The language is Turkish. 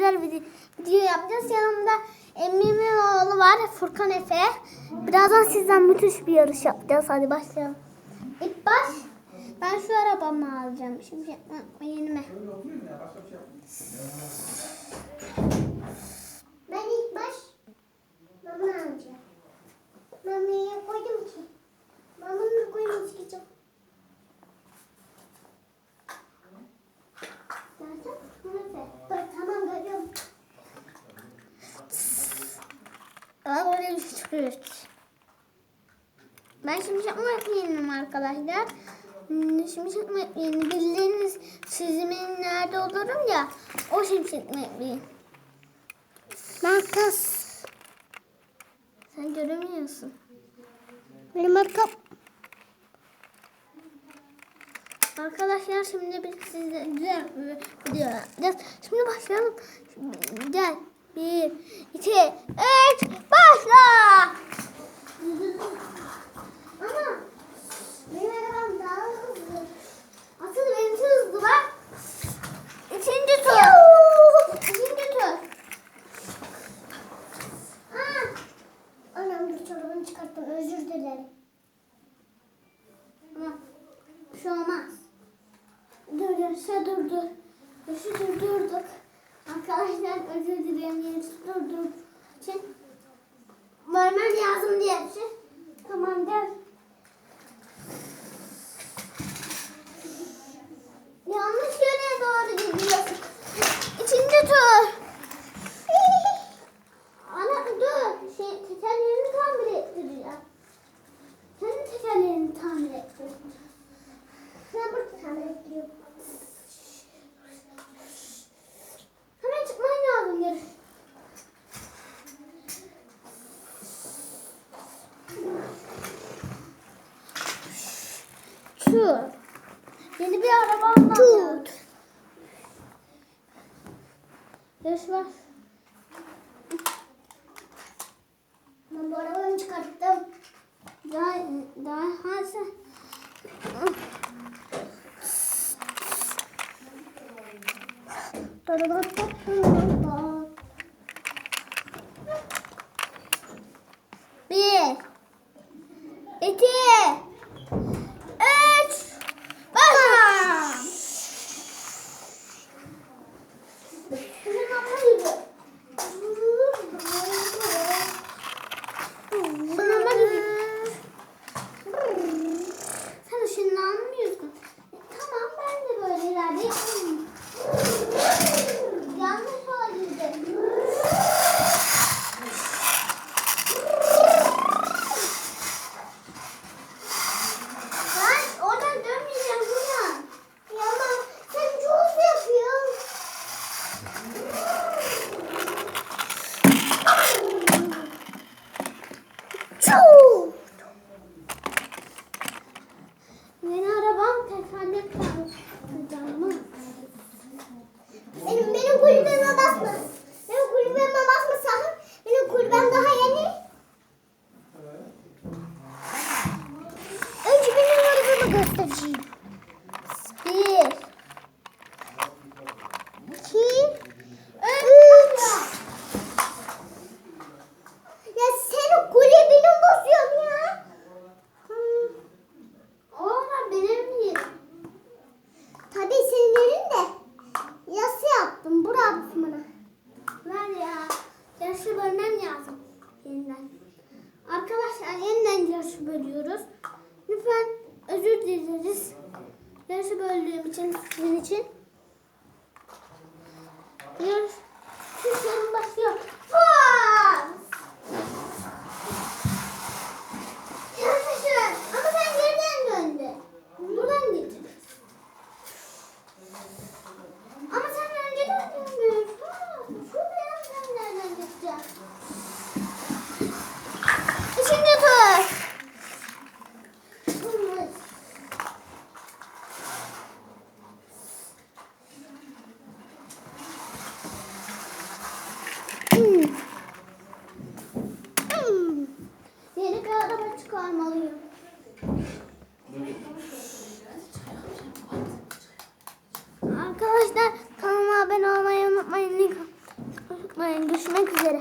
güzel video, video yapacağız. Yanımda Emre'min oğlu var Furkan Efe. Birazdan sizden müthiş bir yarış yapacağız. Hadi başlayalım. İlk baş ben şu arabamı alacağım. Şimdi yenime. Çıkıyor. Ben şimdi yapma yapmayayım arkadaşlar. Hmm, Şimdi yapma yapmayayım. Bildiğiniz çizimin nerede olurum ya. O şimdi yapma yapmayayım. Makas. Sen göremiyorsun. Benim arkam. Arkadaşlar şimdi biz bir video yapacağız. Şimdi başlayalım. Gel. Bir, iki, üç, başla. Ama benim arabam daha hızlı. Asıl benimki hızlı bak. İkinci tur. İkinci tur. Aa. Anam dur çorabını çıkarttım. Özür dilerim. Ama bir şey olmaz. Dur yaşa dur dur. Yaşa dur durduk. Arkadaşlar özür dilerim. Yarışı durduk. için vermem lazım Şu. Yeni bir arabam var. Tut. Yarış var. Ben bu arabayı çıkarttım. Daha, daha hazır. Bir, iki, üç, başla. Şunun altına gidiyor. Sınava gidiyor. Sen ışınlanmıyorsun. Tamam ben de böyle ilerleyeyim. Yanlış olabilir. Ben oradan dönmeyeceğim buradan. Ya ama sen çok yapıyorsun. Çuu. Yeni arabam tekerlek takacağım. Benim, benim kulübeme basma. Benim kulübeme basma sakın. Benim kulübem daha yeni. Önce benim arabamı göstereceğim. Özür dileriz. Yarışı böldüğüm için sizin için. Yarış. Görüşmek üzere.